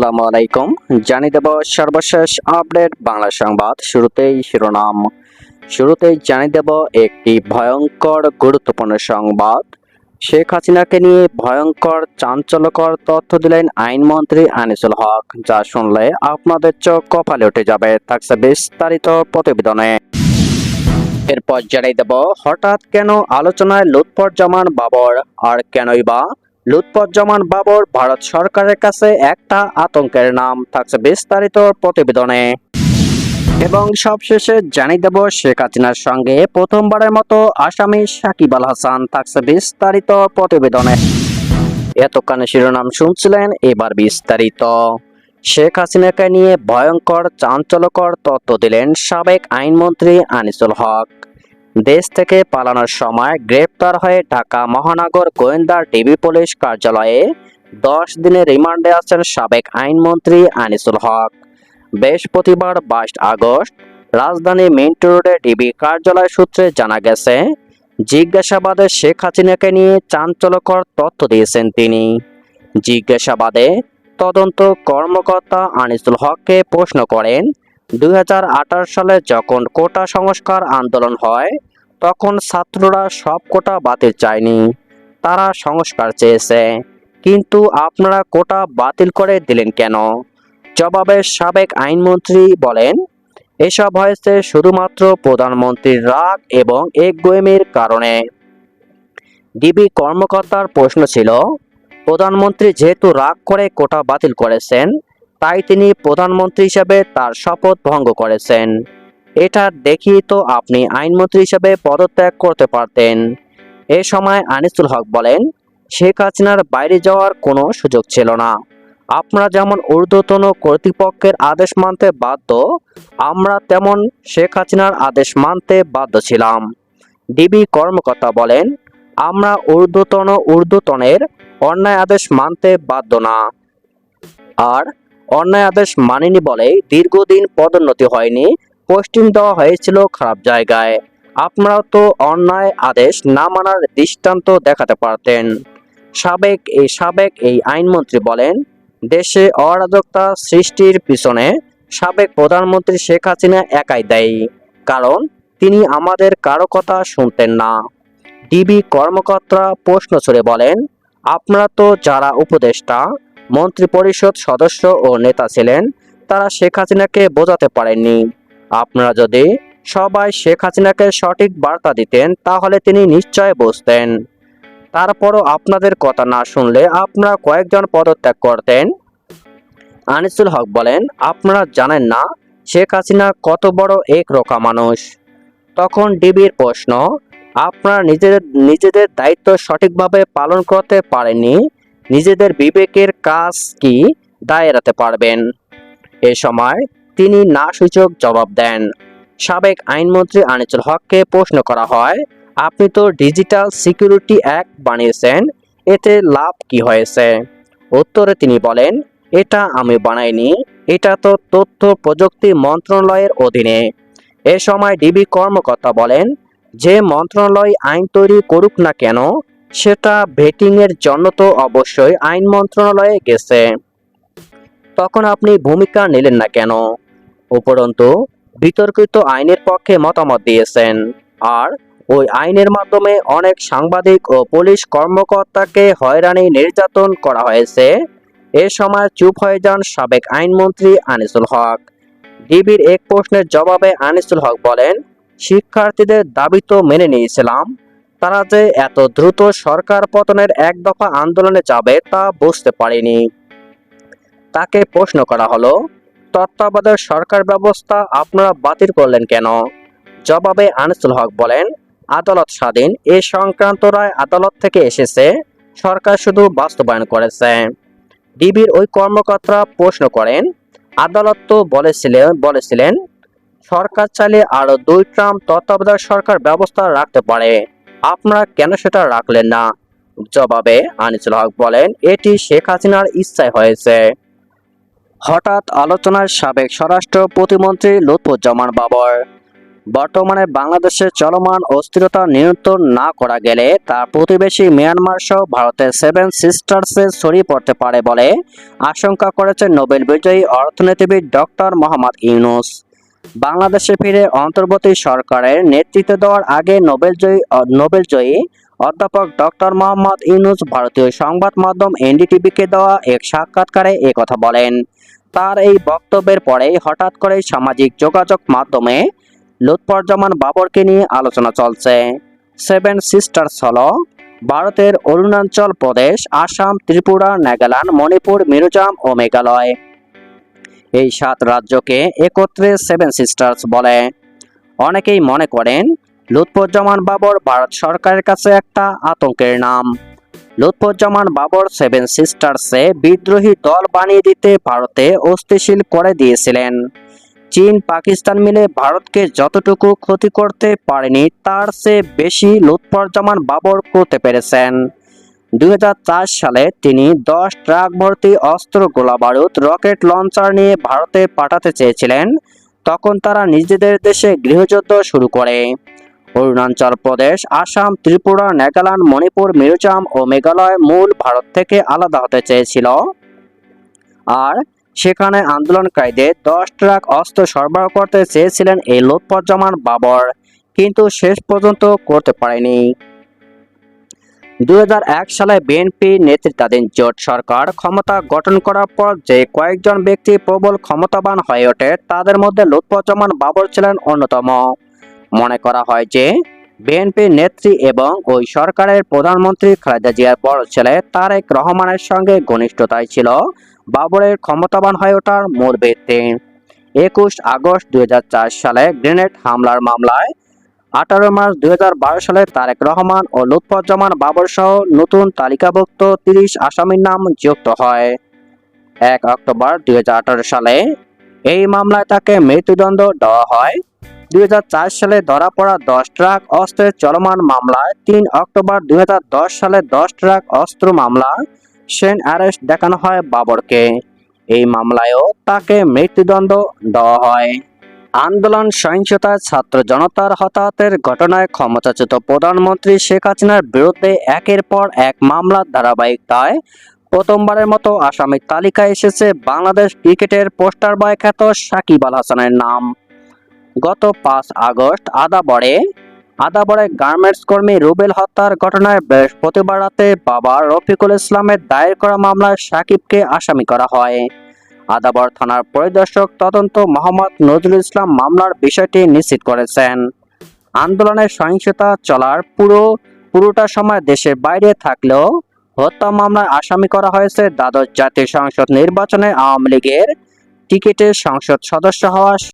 আসসালামু আলাইকুম। জানিয়ে দেব সর্বশেষ আপডেট বাংলা সংবাদ শুরুতেই শিরোনাম। শুরুতেই দেব একটি ভয়ঙ্কর গুরুত্বপূর্ণ সংবাদ। শেখ হাসিনাকে নিয়ে ভয়ঙ্কর চাঞ্চল্যকর তথ্য দিলেন আইনমন্ত্রী আনিসুল হক। যা শুনলে আপনাদের চোখ কপালে উঠে যাবে, থাকছে বিস্তারিত প্রতিবেদনে। এরপর জানিয়ে দেব, হঠাৎ কেন আলোচনায় লুৎফরজামান বাবর? আর কেনই বা? লুৎফরজামান বাবর, ভারত সরকারের কাছে একটা আতঙ্কের নাম থাকছে বিস্তারিত প্রতিবেদনে। এবং সবশেষে জানিয়ে দেব শেখ হাসিনার সঙ্গে প্রথমবারের মতো আসামি সাকিব আল হাসান থাকছে বিস্তারিত প্রতিবেদনে। এতক্ষণে শিরোনাম শুনছিলেন এবার বিস্তারিত। শেখ হাসিনাকে নিয়ে ভয়ঙ্কর চাঞ্চল্যকর তথ্য দিলেন সাবেক আইনমন্ত্রী আনিসুল হক। দেশ থেকে পালানোর সময় গ্রেপ্তার হয়ে ঢাকা মহানগর গোয়েন্দা ডিবি পুলিশ কার্যালয়ে দশ দিনের রিমান্ডে আছেন সাবেক আইনমন্ত্রী আনিসুল হক। বৃহস্পতিবার বাইশ আগস্ট রাজধানী মিন্টু রোডে ডিবি কার্যালয় সূত্রে জানা গেছে, জিজ্ঞাসাবাদে শেখ হাসিনাকে নিয়ে চাঞ্চল্যকর তথ্য দিয়েছেন তিনি। জিজ্ঞাসাবাদে তদন্ত কর্মকর্তা আনিসুল হককে প্রশ্ন করেন, দুই হাজার আঠারো সালে যখন কোটা সংস্কার আন্দোলন হয় তখন ছাত্ররা সব কোটা বাতিল চায়নি। তারা সংস্কার চেয়েছে। কিন্তু আপনারা কোটা বাতিল করে দিলেন কেন? জবাবে সাবেক আইনমন্ত্রী বলেন, এসব হয়েছে শুধুমাত্র প্রধানমন্ত্রীর রাগ এবং একগুয়েমির কারণে। ডিবি কর্মকর্তার প্রশ্ন ছিল, প্রধানমন্ত্রী যেহেতু রাগ করে কোটা বাতিল করেছেন, তাই তিনি প্রধানমন্ত্রী হিসেবে তার শপথ ভঙ্গ করেছেন। এটা দেখিয়ে তো আপনি আইনমন্ত্রী হিসেবে পদত্যাগ করতে পারতেন। এ সময় আনিসুল হক বলেন, শেখ হাসিনার বাইরে যাওয়ার কোনো সুযোগ ছিল না। আপনারা যেমন ঊর্ধ্বতন কর্তৃপক্ষের আদেশ মানতে বাধ্য, আমরা তেমন শেখ হাসিনার আদেশ মানতে বাধ্য ছিলাম। ডিবি কর্মকর্তা বলেন, আমরা ঊর্ধ্বতন ঊর্ধ্বতনের অন্যায় আদেশ মানতে বাধ্য না। আর অন্যায় আদেশ মানেনি বলে দীর্ঘদিন পদোন্নতি হয়নি পোস্টিং দেওয়া হয়েছিল খারাপ জায়গায়। আপনারাও তো অন্যায় আদেশ না মানার দৃষ্টান্ত দেখাতে পারতেন। সাবেক এই সাবেক এই আইনমন্ত্রী বলেন, দেশে অরাজকতা সৃষ্টির পিছনে সাবেক প্রধানমন্ত্রী শেখ হাসিনা একাই দায়ী। কারণ তিনি আমাদের কারও কথা শুনতেন না। ডিবি কর্মকর্তা প্রশ্ন ছুড়ে বলেন, আপনারা তো যারা উপদেষ্টা, মন্ত্রিপরিষদ সদস্য ও নেতা ছিলেন, তারা শেখ হাসিনাকে বোঝাতে পারেননি। আপনারা যদি সবাই শেখ হাসিনাকে সঠিক বার্তা দিতেন, তাহলে তিনি নিশ্চয় বুঝতেন। তারপরও আপনাদের কথা না শুনলে আপনারা কয়েকজন পদত্যাগ করতেন। আনিসুল হক বলেন, আপনারা জানেন না, শেখ হাসিনা কত বড় এক রোকা মানুষ। তখন ডিবির প্রশ্ন, আপনারা নিজেদের নিজেদের দায়িত্ব সঠিকভাবে পালন করতে পারেনি নিজেদের বিবেকের কাজ কি দায় এড়াতে পারবেন? এ সময় তিনি না সূচক জবাব দেন। সাবেক আইনমন্ত্রী আনিসুল হককে প্রশ্ন করা হয়, আপনি তো ডিজিটাল সিকিউরিটি অ্যাক্ট বানিয়েছেন, এতে লাভ কি হয়েছে? উত্তরে তিনি বলেন, এটা আমি বানাইনি, এটা তো তথ্য প্রযুক্তি মন্ত্রণালয়ের অধীনে। এ সময় ডিবি কর্মকর্তা বলেন, যে মন্ত্রণালয় আইন তৈরি করুক না কেন, সেটা ভেটিং এর জন্য তো অবশ্যই আইন মন্ত্রণালয়ে গেছে। তখন আপনি ভূমিকা নিলেন না কেন? উপরন্তু বিতর্কিত আইনের পক্ষে মতামত দিয়েছেন। আর ওই আইনের মাধ্যমে অনেক সাংবাদিক ও পুলিশ কর্মকর্তাকে হয়রানি নির্যাতন করা হয়েছে। এ সময় চুপ হয়ে যান সাবেক আইনমন্ত্রী আনিসুল হক। ডিবির এক প্রশ্নের জবাবে আনিসুল হক বলেন, শিক্ষার্থীদের দাবি তো মেনে নিয়েছিলাম। তারা যে এত দ্রুত সরকার পতনের এক দফা আন্দোলনে যাবে তা বুঝতে পারিনি। তাকে প্রশ্ন করা হলো তত্ত্বাবধায়ক সরকার ব্যবস্থা আপনারা বাতিল করলেন কেন? জবাবে আনিসুল হক বলেন, আদালত স্বাধীন, এ সংক্রান্ত রায় আদালত থেকে এসেছে, সরকার শুধু বাস্তবায়ন করেছে। ডিবির ওই কর্মকর্তা প্রশ্ন করেন, আদালত তো বলেছিলেন বলেছিলেন, সরকার চাইলে আরও দুই ট্রাম তত্ত্বাবধায়ক সরকার ব্যবস্থা রাখতে পারে। আপনারা কেন সেটা রাখলেন না? জবাবে আনিসুল হক বলেন, এটি শেখ হাসিনার ইচ্ছায় হয়েছে। হঠাৎ আলোচনায় সাবেক স্বরাষ্ট্র প্রতিমন্ত্রী লুৎফুজ্জামান বাবর। বর্তমানে বাংলাদেশে চলমান অস্থিরতা নিয়ন্ত্রণ না করা গেলে তা প্রতিবেশী মিয়ানমার সহ ভারতের সেভেন সিস্টার্সে ছড়িয়ে পড়তে পারে বলে আশঙ্কা করেছেন নোবেল বিজয়ী অর্থনীতিবিদ ডক্টর মোহাম্মদ ইউনুস। বাংলাদেশে ফিরে অন্তর্বর্তী সরকারের নেতৃত্ব দেওয়ার আগে নোবেলজয়ী নোবেলজয়ী অধ্যাপক ডক্টর মোহাম্মদ ইউনুস ভারতীয় সংবাদ মাধ্যম এনডিটিভিকে দেওয়া এক সাক্ষাৎকারে একথা বলেন। তার এই বক্তব্যের পরেই হঠাৎ করে সামাজিক যোগাযোগ মাধ্যমে লুৎফরজামান বাবরকে নিয়ে আলোচনা চলছে। সেভেন সিস্টার্স হল ভারতের অরুণাচল প্রদেশ, আসাম, ত্রিপুরা, নাগাল্যান্ড, মণিপুর, মিজোরাম ও মেঘালয়। এই সাত রাজ্যকে একত্রে সেভেন সিস্টার্স বলে। অনেকেই মনে করেন লুৎফুজ্জামান বাবর ভারত সরকারের কাছে একটা আতঙ্কের নাম। লুৎফুজ্জামান বাবর সেভেন সিস্টার্সে বিদ্রোহী দল বানিয়ে দিতে ভারতে অস্থিশীল করে দিয়েছিলেন। চীন, পাকিস্তান মিলে ভারতকে যতটুকু ক্ষতি করতে পারেনি, তার চেয়ে বেশি লুৎফুজ্জামান বাবর করতে পেরেছেন। দু হাজার চার সালে তিনি দশ ট্রাক ভর্তি অস্ত্র গোলাবারুদ রকেট লঞ্চার নিয়ে ভারতে পাঠাতে চেয়েছিলেন। তখন তারা নিজেদের দেশে গৃহযুদ্ধ শুরু করে। অরুণাচল প্রদেশ, আসাম, ত্রিপুরা, নাগাল্যান্ড, মণিপুর, মিজোরাম ও মেঘালয় মূল ভারত থেকে আলাদা হতে চেয়েছিল। আর সেখানে আন্দোলনকারীদের দশ ট্রাক অস্ত্র সরবরাহ করতে চেয়েছিলেন এই লোৎপজ্জামান বাবর, কিন্তু শেষ পর্যন্ত করতে পারেনি। দু হাজার এক সালে বিএনপি নেতৃত্বাধীন জোট সরকার ক্ষমতা গঠন করার পর যে কয়েকজন ব্যক্তি প্রবল ক্ষমতাবান হয়ে ওঠে, তাদের মধ্যে লুৎফুজ্জামান বাবর ছিলেন অন্যতম। মনে করা হয় যে বিএনপি নেত্রী এবং ওই সরকারের প্রধানমন্ত্রী খালেদা জিয়ার বড় ছেলে তারেক রহমানের সঙ্গে ঘনিষ্ঠতাই ছিল। বাবরের ক্ষমতাবান হয়ে ওঠার মূল ভিত্তি। একুশ আগস্ট দুই হাজার চার সালে গ্রেনেড হামলার মামলায় আঠারো মার্চ দুই হাজার বারো সালে তারেক রহমান ও লুৎফুজ্জামান বাবর সহ নতুন তালিকাভুক্ত তিরিশ আসামির নাম যুক্ত হয়। এক অক্টোবর দুই হাজার আঠারো সালে এই মামলায় তাকে মৃত্যুদণ্ড দেওয়া হয়। দুই হাজার চার সালে ধরা পড়া দশ ট্রাক অস্ত্রের চলমান মামলায় তিন অক্টোবর দুই হাজার দশ সালে দশ ট্রাক অস্ত্র মামলা সেন অ্যারেস্ট দেখানো হয় বাবরকে। এই মামলায়ও তাকে মৃত্যুদণ্ড দেওয়া হয়। আন্দোলন সহিংসতায় ছাত্র জনতার হতাহতের ঘটনায় ক্ষমতাচ্যুত প্রধানমন্ত্রী শেখ হাসিনার বিরুদ্ধে একের পর এক মামলার ধারাবাহিকতায় প্রথমবারের মতো আসামির তালিকায় এসেছে বাংলাদেশ ক্রিকেটের পোস্টার বয় খ্যাত সাকিব আল হাসানের নাম। গত পাঁচ আগস্ট আদাবরে আদাবরে গার্মেন্টস কর্মী রুবেল হত্যার ঘটনায় বৃহস্পতিবার রাতে বাবা রফিকুল ইসলামের দায়ের করা মামলায় সাকিবকে আসামি করা হয়। আদাবর থানার পরিদর্শক তদন্ত মোহাম্মদ নজরুল ইসলাম মামলার বিষয়টি নিশ্চিত করেছেন। আন্দোলনের সহিংসতা চলার পুরো, পুরোটা সময় দেশের বাইরে থাকলেও হত্যা মামলায় আসামি করা হয়েছে দ্বাদশ জাতীয় সংসদ নির্বাচনে আওয়ামী লীগের টিকিটে সংসদ সদস্য হওয়া